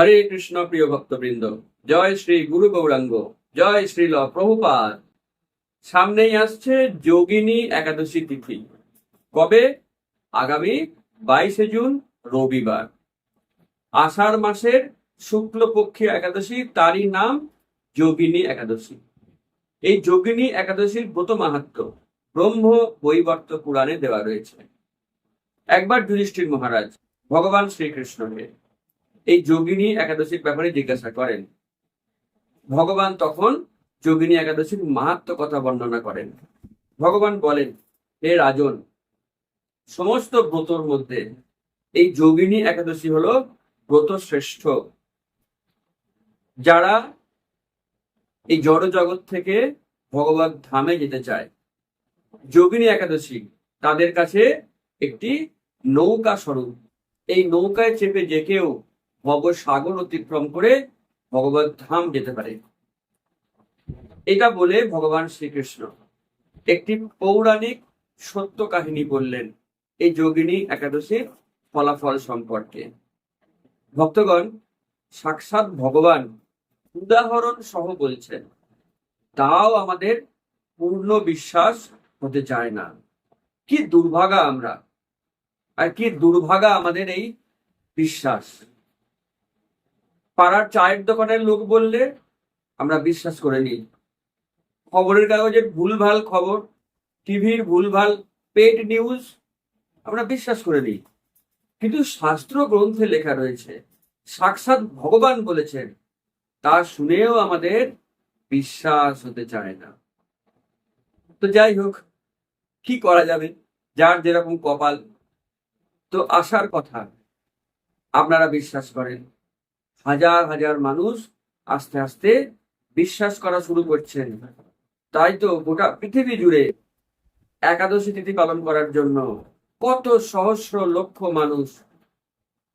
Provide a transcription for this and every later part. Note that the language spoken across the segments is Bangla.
হরে কৃষ্ণ প্রিয় ভক্তবৃন্দ, জয় শ্রী গুরু গৌরাঙ্গ, জয় শ্রীল প্রভুপাদ। সামনেই আসছে যোগিনী একাদশী তিথি। কবে? আগামী বাইশে জুন, রবিবার। আষাঢ় মাসের শুক্লপক্ষী একাদশী, তারই নাম যোগিনী একাদশী। এই যোগিনী একাদশীর ব্রত মাহাত্ম ব্রহ্ম বৈবর্ত পুরাণে দেওয়া রয়েছে। একবার যুধিষ্ঠির মহারাজ, ভগবান শ্রীকৃষ্ণকে এই যোগিনী একাদশীর ব্যাপারে জিজ্ঞাসা করেন। ভগবান তখন যোগিনী একাদশীর মাহাত্ম কথা বর্ণনা করেন। ভগবান বলেন, হে রাজন, সমস্ত ব্রতর মধ্যে এই যোগিনী একাদশী হলো ব্রত শ্রেষ্ঠ যারা এই জড় জগৎ থেকে ভগবত ধামে যেতে চায়, যোগিনী একাদশী তাদের কাছে একটি নৌকা স্বরূপ এই নৌকায় চেপে যে কেউ ভব সাগর অতিক্রম করে ভগবত ধাম যেতে পারে। এটা বলে ভগবান শ্রীকৃষ্ণ একটি পৌরাণিক সত্য কাহিনী বললেন এই যোগিনী একাদশীর ফলাফল সম্পর্কে। ভক্তগণ, সাক্ষাৎ ভগবান উদাহরণ সহ বলছেন, তাও আমাদের পূর্ণ বিশ্বাস হতে চায় না। কি দুর্ভাগা আমরা, আর কি দুর্ভাগা আমাদের এই বিশ্বাস। পাড়ার চায়ের দোকানের লোক বললে, আমরা বিশ্বাস করে নিই। খবরের কাগজের ভুলভাল খবর, টিভির ভুলভাল পেড নিউজ আমরা বিশ্বাস করে নিই। কিন্তু শাস্ত্র গ্রন্থে লেখা রয়েছে, সাক্ষাৎ ভগবান বলেছেন, তা শুনেও আমাদের বিশ্বাস হতে চায় না। তো যাই হোক, কি করা যাবে? যার যেরকম কপাল, তো আসার কথা, আপনারা বিশ্বাস করেন। হাজার হাজার মানুষ আস্তে আস্তে বিশ্বাস করা শুরু করছেন। তাই তো গোটা পৃথিবী জুড়ে একাদশী তিথি পালন করার জন্য কত সহস্র লক্ষ মানুষ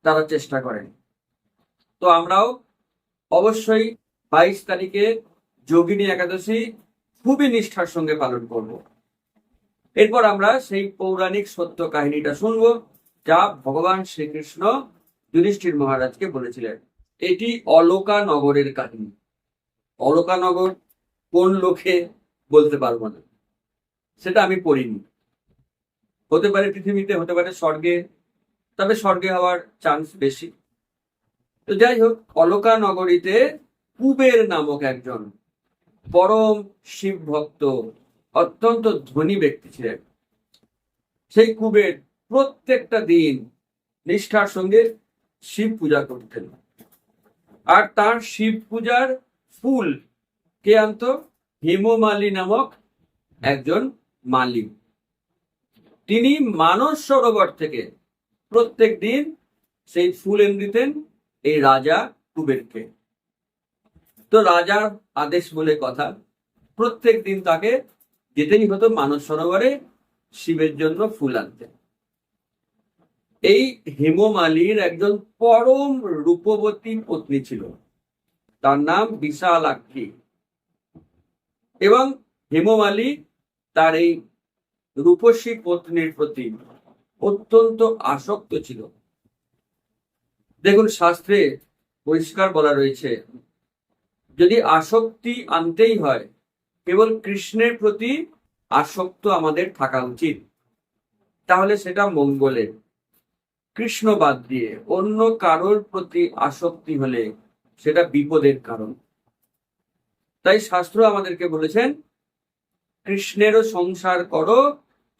তারা চেষ্টা করেন। তো আমরাও অবশ্যই বাইশ তারিখে যোগিনী একাদশী খুবই নিষ্ঠার সঙ্গে পালন করব। এরপর আমরা সেই পৌরাণিক সত্য কাহিনীটা শুনব যা ভগবান শ্রীকৃষ্ণ যুধিষ্ঠির মহারাজকে বলেছিলেন। এটি অলোকা নগরের কাহিনী। অলোকা নগর কোন লোকে বলতে পারব না। সেটা আমি পড়িনি। হতে পারে পৃথিবীতে, হতে পারে স্বর্গে, তবে স্বর্গে হওয়ার চান্স বেশি। তো যাই হোক অলকা নগরীতে কুবের নামক একজন পরম শিব ভক্ত, অত্যন্ত ধনী ব্যক্তি ছিলেন। সেই কুবের প্রত্যেকটা দিন নিষ্ঠার সঙ্গে শিব পূজা করতেন। আর তার শিব পূজার ফুল। কে আনত? হেমমালী নামক একজন মালি। তিনি মানস সরোবর থেকে প্রত্যেক দিন সেই ফুল এনে দিতেন এই রাজা কুবেরকে। তো রাজার আদেশ বলে কথা, প্রত্যেক দিন তাকে যেতেই হতো মানস সরোবরে শিবের জন্য ফুল আনতে। এই হেমমালির একজন পরম রূপবতী পত্নী ছিল। তার নাম বিশালাক্ষী। এবং হেমমালী তার এই রূপসী পত্নীর প্রতি অত্যন্ত আসক্ত ছিল। দেখুন, শাস্ত্রে পরিষ্কার বলা রয়েছে, যদি আসক্তি আনতেই হয়, কেবল কৃষ্ণের প্রতি আসক্ত আমাদের থাকা উচিত। তাহলে সেটা মঙ্গলের। কৃষ্ণ বাদ দিয়ে অন্য কারোর প্রতি আসক্তি হলে সেটা বিপদের কারণ। তাই শাস্ত্র আমাদেরকে বলেছেন, কৃষ্ণেরও সংসার করো,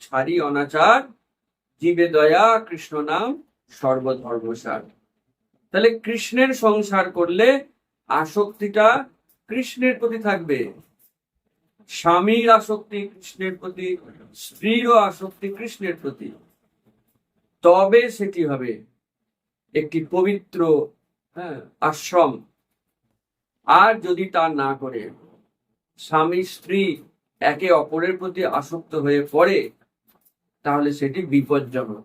ছাড়ি অনাচার, জীবে দয়া, কৃষ্ণ নাম, সর্বধর্মসার। তাহলে কৃষ্ণের সংসার করলে আসক্তিটা কৃষ্ণের প্রতি থাকবে। স্বামীর আসক্তি কৃষ্ণের প্রতি, স্ত্রীরও আসক্তি কৃষ্ণের প্রতি। তবে সেটি হবে একটি পবিত্র হ্যাঁ, আশ্রম। আর যদি তা না করে স্বামী স্ত্রী একে অপরের প্রতি আসক্ত হয়ে পড়ে তাহলে সেটি বিপজ্জনক।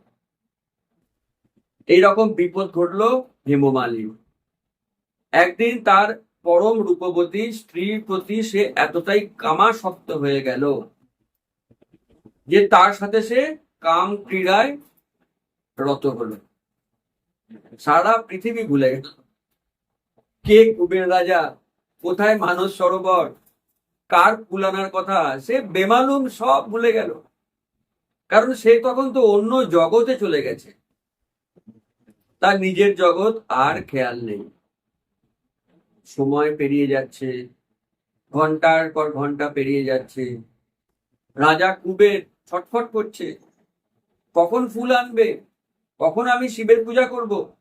এইরকম বিপদ ঘটলো হেমমালী একদিন তার পরম রূপবতী স্ত্রীর প্রতি সে এতটাই কামাসক্ত হয়ে গেল যে তার সাথে সে কাম ক্রীড়ায় রত হলো সারা পৃথিবী ভুলে গেল কে কুবের রাজা? কোথায় মানস সরোবর? কার কুলানার কথা? সে বেমালুম সব ভুলে গেল। কারণ সে তখন তো অন্য জগতে চলে গেছে। তার নিজের জগৎ আর খেয়াল নেই। সময় পেরিয়ে যাচ্ছে। ঘণ্টার পর ঘণ্টা পেরিয়ে যাচ্ছে। রাজা কুবের ছটফট করছে। কখন ফুল আনবে? কখন আমি শিবের পূজা করব?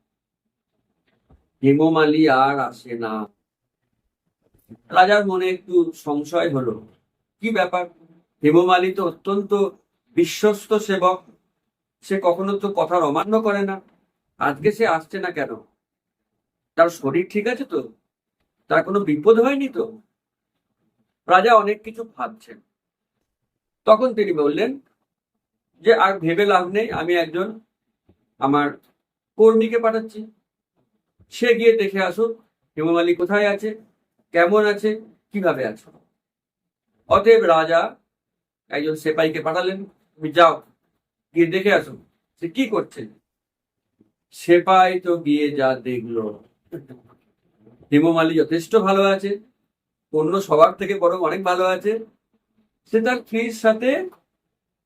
হেমমালি আর আসে না। রাজার মনে একটু সংশয় হলো। কি ব্যাপার? হেমমালি তো অত্যন্ত বিশ্বস্ত সেবক। সে কখনো তো কথার অমান্য করে না। আজকে সে আসছে না কেন? তার শরীর ঠিক আছে তো? তার কোনো বিপদ হয়নি তো? রাজা অনেক কিছু ভাবছেন। তখন তিনি বললেন যে, আর ভেবে লাভ নেই, আমি একজন আমার কর্মীকে পাঠাচ্ছি। সে গিয়ে দেখে আসুক হেমমালি কোথায় আছে, কেমন আছে, কীভাবে আছে। অতএব রাজা একজন সেপাইকে পাঠালেন। তুমি যাও, গিয়ে দেখে আসো সে কি করছে। সেপাই তো গিয়ে যা দেখল। হেমমালি যথেষ্ট ভালো আছে, অন্য সবার থেকে বরং অনেক ভালো আছে। সে তার স্ত্রীর সাথে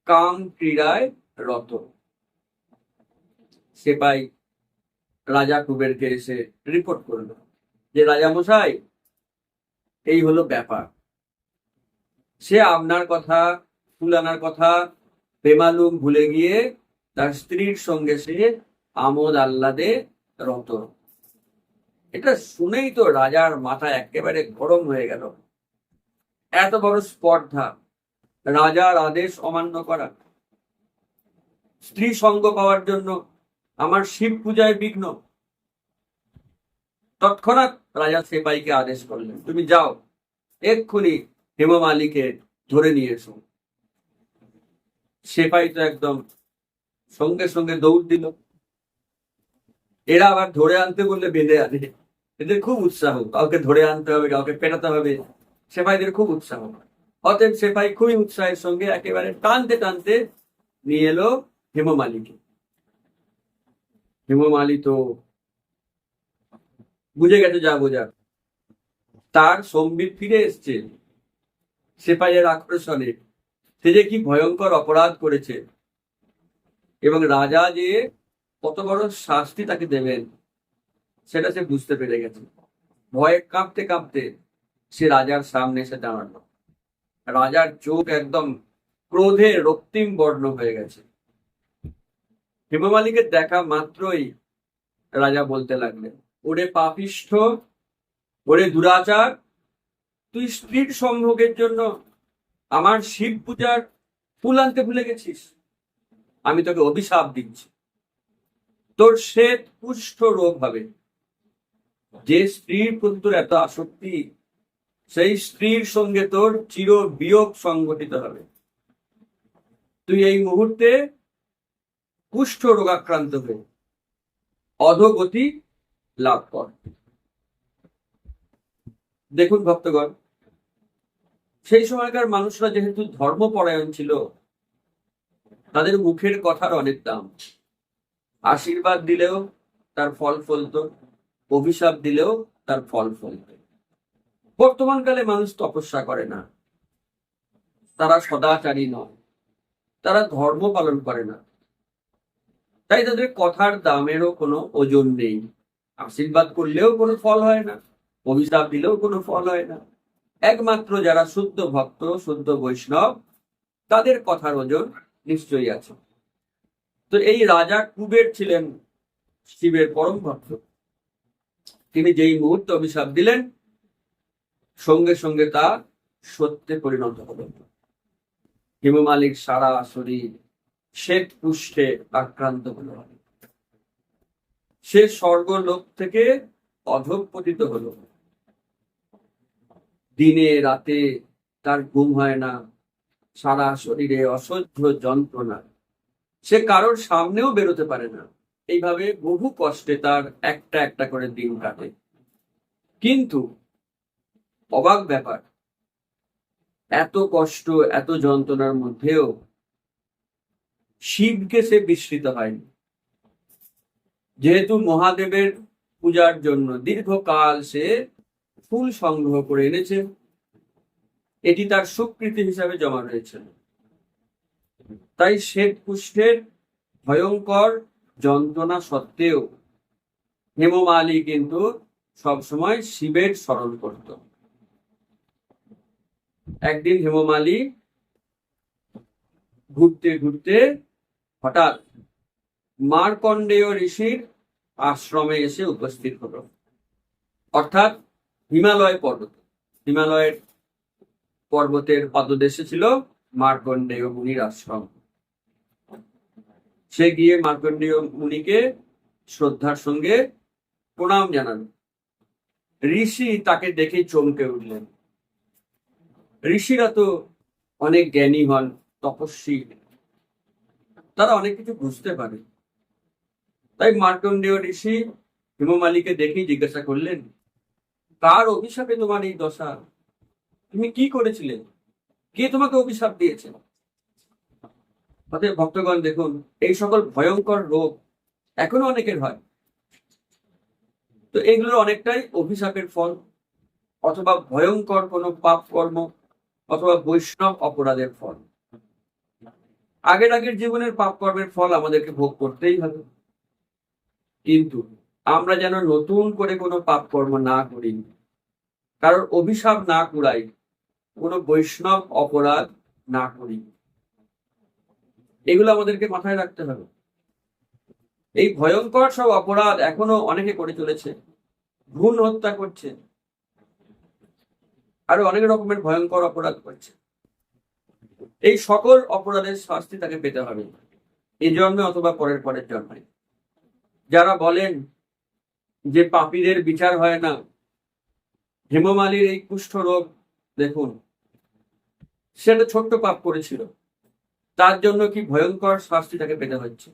কাম ক্রীড়ায় রত। সেপাই রাজা কুবেরকে এসে রিপোর্ট করল যে রাজা মশাই এই হলো ব্যাপার। সে আপনার কথা, ফুলানার কথা বেমালুম ভুলে গিয়ে তার স্ত্রীর সঙ্গে সে আমোদ আহ্লাদে রত। এটা শুনেই তো রাজার মাথা একেবারে গরম হয়ে গেল। এত বড় স্পর্ধা, রাজার আদেশ অমান্য করা, স্ত্রী সঙ্গ পাওয়ার জন্য আমার শিব পূজায় বিঘ্ন। তৎক্ষণাৎ রাজা সেপাইকে আদেশ করলেন, তুমি যাও, এক্ষুনি হেমমালিকে ধরে নিয়ে এসো। সেপাই তো একদম সঙ্গে সঙ্গে দৌড় দিল। এরা আবার ধরে আনতে বললে বেঁধে আনে। এদের খুব উৎসাহ, কাউকে ধরে আনতে হবে, কাউকে পেটাতে হবে। সেপাইদের খুব উৎসাহ। অতএব সেপাই খুবই উৎসাহের সঙ্গে একেবারে টানতে টানতে নিয়ে এলো হেমমালিকে হেমমালি তো বুঝে গেছে যা বোঝার। তার সম্বিত ফিরে এসছে সেপাইয়ের আক্রোশনে সে যে কি ভয়ঙ্কর অপরাধ করেছে। এবং রাজা যে কত বড় শাস্তি তাকে দেবেন, সেটা সে বুঝতে পেরে গেছে। ভয়ে কাঁপতে কাঁপতে সে রাজার সামনে এসে দাঁড়াল। রাজার চোখ একদম ক্রোধে রক্তিম বর্ণ হয়ে গেছে। হেমমালিকে দেখা মাত্রই রাজা বলতে লাগলেন, ওরে পাপিষ্ঠ, ওরে দুরাচার, তুই স্ত্রীর সম্ভোগের জন্য আমার শিব পূজার ফুল আনতে ভুলে গেছিস? আমি তোকে অভিশাপ দিচ্ছি। তোর শ্বেত কুষ্ঠ রোগ হবে। যে স্ত্রীর প্রতি তোর এত আসক্তি, সেই স্ত্রীর সঙ্গে তোর চির বিয়োগ সংগঠিত হবে। তুই এই মুহূর্তে কুষ্ঠ রোগাক্রান্ত হয়ে অধগতি লাভ কর। দেখুন ভক্তগণ, সেই সময়কার মানুষরা যেহেতু ধর্মপরায়ণ ছিল, তাদের মুখের কথার অনেক দাম। আশীর্বাদ দিলেও তার ফল ফলতো, অভিশাপ দিলেও তার ফল ফলত। বর্তমানকালে মানুষ তপস্যা করে না। তারা সদাচারী নয়। তারা ধর্ম পালন করে না। তাই তাদের কথার দামেরও কোনো ওজন নেই। আশীর্বাদ করলেও কোনো ফল হয় না, অভিশাপ দিলেও কোনো ফল হয় না। একমাত্র যারা শুদ্ধ ভক্ত, শুদ্ধ বৈষ্ণব, তাদের কথার ওজন নিশ্চয়ই আছে। তো এই রাজা কুবের ছিলেন শিবের পরম ভক্ত। তিনি যেই মুহূর্তে অভিশাপ দিলেন, সঙ্গে সঙ্গে তা সত্যে পরিণত হল। হিমমালিক সারা শরীর শ্বেত পুষ্টে আক্রান্ত হল। সে স্বর্গলোক থেকে অধঃপতিত হলো। দিনে রাতে তার ঘুম হয় না, সারা শরীরে অসহ্য যন্ত্রণা। সে কারোর সামনেও বেরোতে পারে না। এইভাবে বহু কষ্টে তার একটা একটা করে দিন কাটে। কিন্তু অবাক ব্যাপার, এত কষ্ট, এত যন্ত্রণার মধ্যেও শিবকে সে বিস্মৃত হয়নি। যেহেতু মহাদেবের পূজার জন্য দীর্ঘকাল সে ফুল সংগ্রহ করে এনেছে, এটি তার স্বীকৃতি হিসাবে জমা রয়েছে। তাই শ্বেত কুষ্ঠের ভয়ঙ্কর যন্ত্রণা সত্ত্বেও হেমমালী কিন্তু সবসময় শিবের স্মরণ করত। একদিন হেমমালী ঘুরতে ঘুরতে হঠাৎ মার্কণ্ডেয় ঋষির আশ্রমে এসে উপস্থিত হলো। অর্থাৎ হিমালয় পর্বত। হিমালয়ের পর্বতের পদদেশে ছিল মার্কণ্ডেয় মুনির আশ্রম। সে গিয়ে মার্কণ্ডেয় মুনিকে শ্রদ্ধার সঙ্গে প্রণাম জানাল। ঋষি তাকে দেখে চমকে উঠলেন। ঋষিরা তো অনেক জ্ঞানী হন, তপস্বী। তারা অনেক কিছু বুঝতে পারে। তাই মার্কণ্ডেয় ঋষি হিমমালিকে দেখেই জিজ্ঞাসা করলেন, কার অভিশাপে তোমার এই দশা? তুমি কি করেছিলে? কে তোমাকে অভিশাপ দিয়েছে? অতএব ভক্তগণ দেখুন, এই সকল ভয়ঙ্কর রোগ এখনও অনেকের হয়। তো এগুলোর অনেকটাই অভিশাপের ফল, অথবা ভয়ঙ্কর কোনো পাপ কর্ম, অথবা বৈষ্ণব অপরাধের ফল। আগের আগের জীবনের পাপ কর্মের ফল আমাদেরকে ভোগ করতেই হবে। কিন্তু আমরা যেন নতুন করে কোনো পাপ কর্ম না করি, কারণ অভিশাপ না কুড়াই, কোনো বৈষ্ণব অপরাধ না করি। এগুলো আমাদেরকে মাথায় রাখতে হবে। এই ভয়ঙ্কর সব অপরাধ এখনও অনেকে করে চলেছে, ভ্রূণ হত্যা করছে, আরও অনেক রকমের ভয়ঙ্কর অপরাধ করছে। এই সকল অপরাধের শাস্তি তাকে পেতে হবে। এই জন্মে অথবা পরের পরের জন্মে। যারা বলেন যে পাপীদের বিচার হয় না, হেমমালির এই কুষ্ঠ রোগ, দেখুন, সে একটা ছোট্ট পাপ করেছিল। তার জন্য কি ভয়ঙ্কর শাস্তি তাকে পেতে হচ্ছে?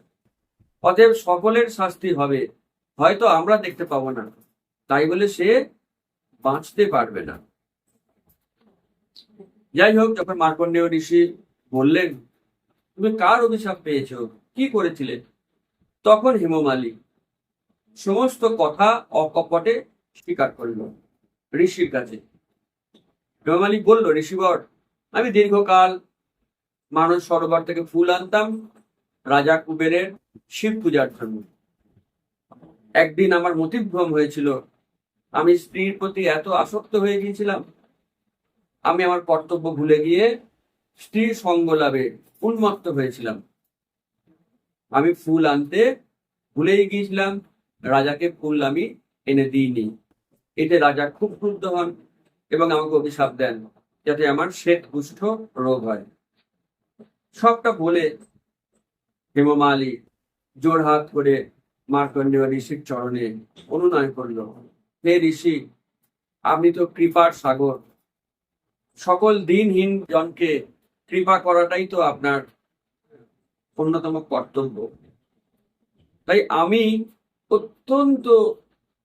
অতএব সকলের শাস্তি হবে, হয়তো আমরা দেখতে পাবো না। তাই বলে সে বাঁচতে পারবে না। যাই হোক, যখন মার্কণ্ডেয় ঋষি বললেন, তুমি কার অভিশাপ পেয়েছ? কি করেছিলে? তখন হেমমালী সমস্ত কথা অকপটে স্বীকার করল ঋষির কাছে। হেমমালী বলল, ঋষিবর, আমি দীর্ঘকাল মানুষ সরোবর থেকে ফুল আনতাম, রাজা কুবেরের শিব পূজার জন্য। একদিন আমার মতিভ্রম হয়েছিল। আমি স্ত্রীর প্রতি এত আসক্ত হয়ে গিয়েছিলাম আমি আমার কর্তব্য ভুলে গিয়ে স্ত্রীর সঙ্গ লাভে উন্মত্ত হয়েছিলাম। আমি ফুল আনতে ভুলেই গিয়েছিলাম, রাজাকে ফুল আমি এনে দিইনি। এতে রাজা খুব ক্রুদ্ধ হন এবং আমাকে অভিশাপ দেন যাতে আমার শ্বেত কুষ্ঠ রোগ হয়। সবটা বলে হেমমালী জোরহাত করে মার্কণ্ডেয় ঋষির চরণে অনুনয় করল, হে ঋষি, আপনি তো কৃপার সাগর সকল দিনহীন জনকে কৃপা করাটাই তো আপনার অন্যতম কর্তব্য। তাই আমি অত্যন্ত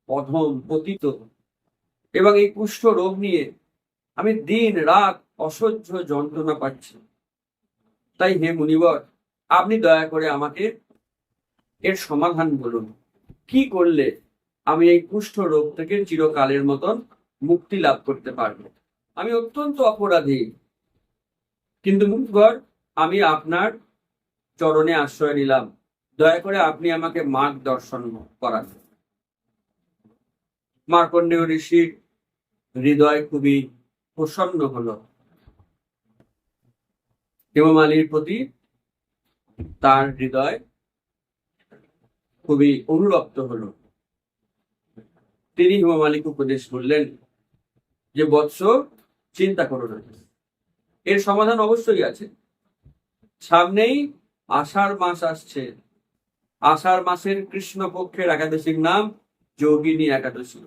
অধম, পতিত এবং এই কুষ্ঠ রোগ নিয়ে আমি দিন রাত অসহ্য যন্ত্রণা পাচ্ছি। তাই হে মুনিবর, আপনি দয়া করে আমাকে এর সমাধান বলুন। কি করলে আমি এই কুষ্ঠ রোগ থেকে চিরকালের মতন মুক্তি লাভ করতে পারব? আমি অত্যন্ত অপরাধী। কিন্তু মুখগর, আমি আপনার চরণে আশ্রয় নিলাম। দয়া করে আপনি আমাকে মার্গদর্শন করান। মার্কণ্ডেয় ঋষির হৃদয় খুবই প্রসন্ন হলো। হেমমালির প্রতি তার হৃদয় খুবই অনুরক্ত হল। তিনি হেমমালিকে উপদেশ করলেন যে, বৎস চিন্তা করো না। এর সমাধান অবশ্যই আছে। সামনেই আষাঢ় মাস আসছে। আষাঢ় মাসের কৃষ্ণ পক্ষের একাদশীর নাম যোগিনী একাদশী।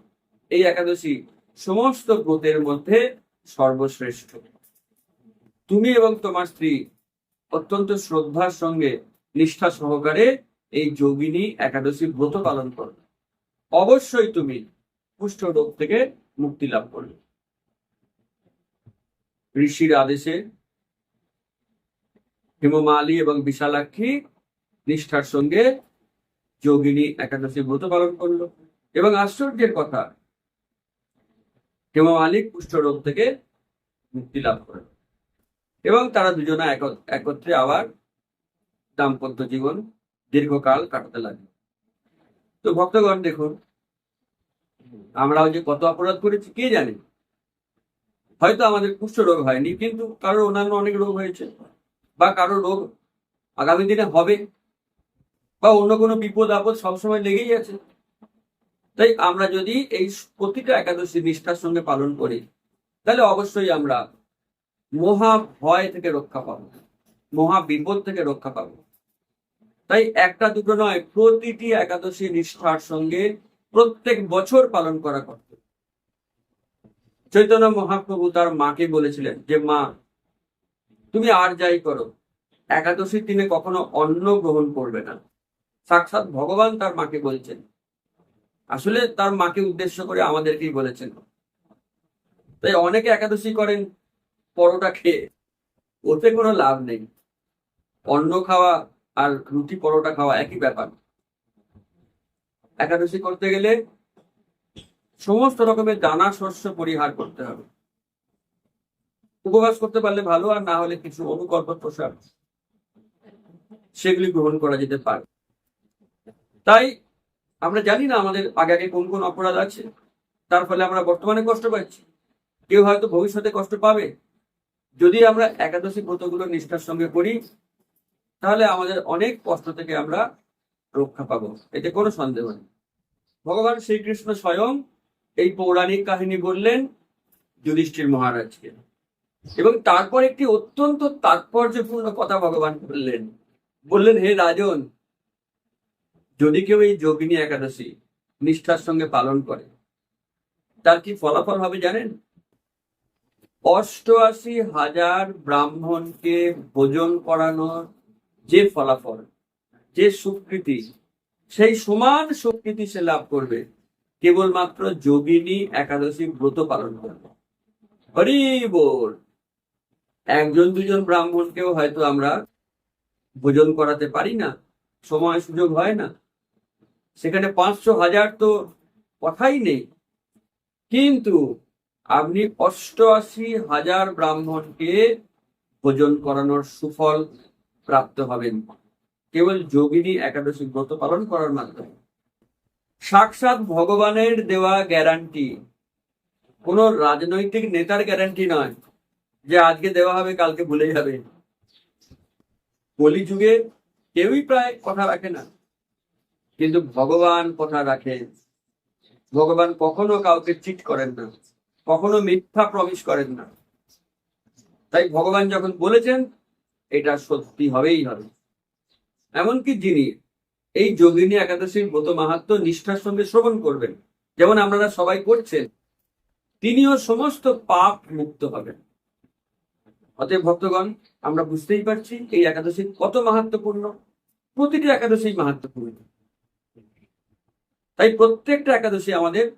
এই একাদশী সমস্ত ব্রতের মধ্যে সর্বশ্রেষ্ঠ। তুমি এবং তোমার স্ত্রী অত্যন্ত শ্রদ্ধার সঙ্গে নিষ্ঠা সহকারে এই যোগিনী একাদশী ব্রত পালন করবে অবশ্যই তুমি কুষ্ঠ রোগ থেকে মুক্তি লাভ করবে। ঋষির আদেশে হেমমালী এবং বিশালাক্ষী নিষ্ঠার সঙ্গে যোগিনী একাদশী ব্রত পালন করল। এবং আশ্চর্যের কথা হেমা মালিক কুষ্ঠরোগ থেকে মুক্তি লাভ করেন এবং তারা দুজনে এক- একত্রে আবার দাম্পত্য জীবন দীর্ঘকাল কাটাতে লাগে তো ভক্তগণ দেখুন, আমরাও যে কত অপরাধ করেছি, কে জানে? হয়তো আমাদের কুষ্ঠ রোগ হয়নি, কিন্তু কারোর অন্যান্য অনেক রোগ হয়েছে বা কারও রোগ আগামী দিনে হবে বা অন্য কোনো বিপদ আপদ সবসময় লেগেই আছে। তাই আমরা যদি এই প্রতিটা একাদশী নিষ্ঠার সঙ্গে পালন করি, তাহলে অবশ্যই আমরা মহা ভয় থেকে রক্ষা পাবো, মহা বিপদ থেকে রক্ষা পাবো। তাই একটা দুটো নয়, প্রতিটি একাদশী নিষ্ঠার সঙ্গে প্রত্যেক বছর পালন করা কর্তব্য। চৈতন্য মহাপ্রভু তার মাকে বলেছিলেন যে, মা, তুমি আর যাই করো। একাদশীর দিনে কখনো অন্ন গ্রহণ করবে না। সাক্ষাৎ ভগবান তার মাকে বলছেন। আসলে তার মাকে উদ্দেশ্য করে আমাদেরকেই বলেছেন। তাই অনেকে একাদশী করেন, পরোটা খেয়ে। ওতে কোনো লাভ নেই। অন্ন খাওয়া আর রুটি পরোটা খাওয়া একই ব্যাপার। একাদশী করতে গেলে সমস্ত রকমের দানা শস্য পরিহার করতে হবে। উপবাস করতে পারলে ভালো, আর না হলে কিছু অনুকল্প প্রসার সেগুলি গ্রহণ করা যেতে পারে। তাই আমরা জানি না আমাদের আগে আগে কোন কোন অপরাধ আছে, তার ফলে আমরা বর্তমানে কষ্ট পাচ্ছি। কেউ হয়তো ভবিষ্যতে কষ্ট পাবে। যদি আমরা একাদশী ব্রতগুলো নিষ্ঠার সঙ্গে করি, তাহলে আমাদের অনেক কষ্ট থেকে আমরা রক্ষা পাবো, এতে কোনো সন্দেহ নেই। ভগবান শ্রীকৃষ্ণ স্বয়ং এই পৌরাণিক কাহিনী বললেন যুধিষ্ঠির মহারাজকে। এবং তারপর একটি অত্যন্ত তাৎপর্যপূর্ণ কথা ভগবান বললেন। বললেন, হে রাজন, যদি কেউ এই যোগিনী একাদশী নিষ্ঠার সঙ্গে পালন করে, তার কি ফলাফল হবে জানেন? অষ্টআশি হাজার ব্রাহ্মণকে ভোজন করানোর যে ফলাফল, যে সুকৃতি, সেই সমান সুকৃতি সে লাভ করবে। কেবলমাত্র যোগিনী একাদশী ব্রত পালন করবে। হরি বল। একজন দুজন ব্রাহ্মণকেও হয়তো আমরা ভোজন করাতে পারি না, সময় সুযোগ হয় না। সেখানে পাঁচশো হাজার তো কথাই নেই। কিন্তু আপনি অষ্টআশি হাজার ব্রাহ্মণকে ভোজন করানোর সুফল প্রাপ্ত হবেন। কেবল যোগিনী একাদশী ব্রত পালন করার মাধ্যমে। সাক্ষাৎ ভগবানের দেওয়া গ্যারান্টি কোনো রাজনৈতিক নেতার গ্যারান্টি নয় যে আজকে দেওয়া হবে, কালকে ভুলে যাবে কলিযুগে কেউই প্রায় কথা রাখে না। কিন্তু ভগবান কথা রাখে। ভগবান কখনো কাউকে চিট করেন না, কখনো মিথ্যা প্রমিস করেন না। তাই ভগবান যখন বলেছেন, এটা সত্যি হবেই হবে। এমনকি যিনি এই যোগিনী একাদশীর ব্রত মাহাত্ম নিষ্ঠার সঙ্গে শ্রবণ করবেন। যেমন আপনারা সবাই করছেন, তিনিও সমস্ত পাপ মুক্ত হবেন। অতএব ভক্তগণ, আমরা বুঝতেই পারছি এই একাদশী কত মাহাত্মপূর্ণ। প্রতিটি একাদশী মাহাত্মপূর্ণ। তাই প্রত্যেকটা একাদশী আমাদের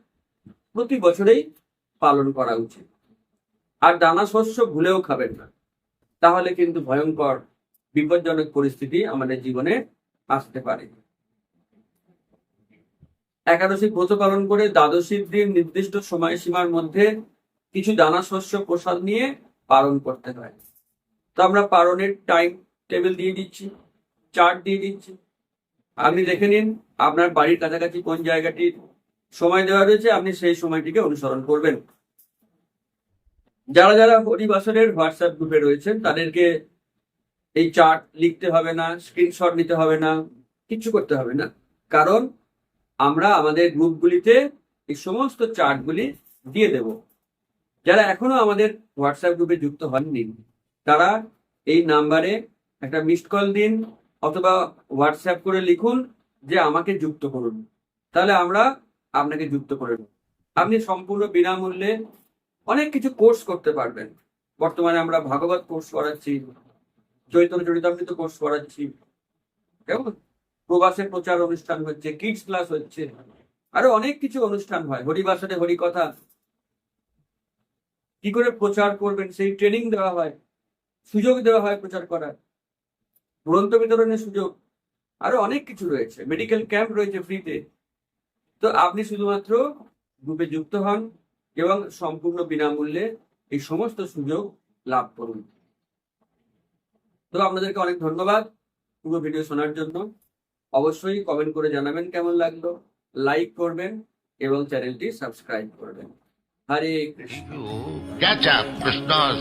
প্রতি বছরেই পালন করা উচিত। আর দানা শস্য ভুলেও খাবেন না। তাহলে কিন্তু ভয়ঙ্কর, বিপজ্জনক পরিস্থিতি আমাদের জীবনে আসতে পারে। একাদশী ব্রত পালন করে দ্বাদশীর দিন নির্দিষ্ট সময়সীমার মধ্যে কিছু দানা শস্য প্রসাদ নিয়ে পালন করতে হয়। তো আমরা পালনের টাইম টেবিল দিয়ে দিচ্ছি চার্ট দিয়ে দিচ্ছি। আপনি দেখে নিন আপনার বাড়ির কাছাকাছি কোন জায়গাটির সময় দেওয়া রয়েছে, আপনি সেই সময়টিকে অনুসরণ করবেন। যারা যারা হরিবাসনের হোয়াটসঅ্যাপ গ্রুপে রয়েছেন, তাদেরকে এই চার্ট লিখতে হবে না স্ক্রিনশট নিতে হবে না কিচ্ছু করতে হবে না। কারণ আমরা আমাদের গ্রুপগুলিতে এই সমস্ত চার্টগুলি দিয়ে দেব। যারা এখনও আমাদের হোয়াটসঅ্যাপ গ্রুপে যুক্ত হননি, তারা এই নাম্বারে একটা মিসড কল দিন অথবা হোয়াটসঅ্যাপ করে লিখুন যে আমাকে যুক্ত করুন। তাহলে আমরা আপনাকে যুক্ত করে দেব আপনি সম্পূর্ণ বিনামূল্যে অনেক কিছু কোর্স করতে পারবেন। বর্তমানে আমরা ভাগবত কোর্স করাচ্ছি। চৈতন্য চরিতামৃত কোর্স করাচ্ছি। কেমন? প্রবাসের প্রচার অনুষ্ঠান হচ্ছে কিডস ক্লাস হচ্ছে, আরও অনেক কিছু অনুষ্ঠান হয়, হরিবাসনে হরিকথা। কি করে প্রচার করবেন? সেই ট্রেনিং দেওয়া হয়, সুযোগ দেওয়া হয় প্রচার করার। গ্রন্থ বিতরণের সুযোগ, আরও অনেক কিছু রয়েছে মেডিকেল ক্যাম্প রয়েছে ফ্রিতে তো আপনি শুধুমাত্র গ্রুপে যুক্ত হন এবং সম্পূর্ণ বিনামূল্যে এই সমস্ত সুযোগ লাভ করুন। তো আপনাদেরকে অনেক ধন্যবাদ পুরো ভিডিও শোনার জন্য। অবশ্যই কমেন্ট করে জানাবেন কেমন লাগল লাইক করবেন এবং চ্যানেলটি সাবস্ক্রাইব করবেন। হরে কৃষ্ণ। Catch up Krishna's.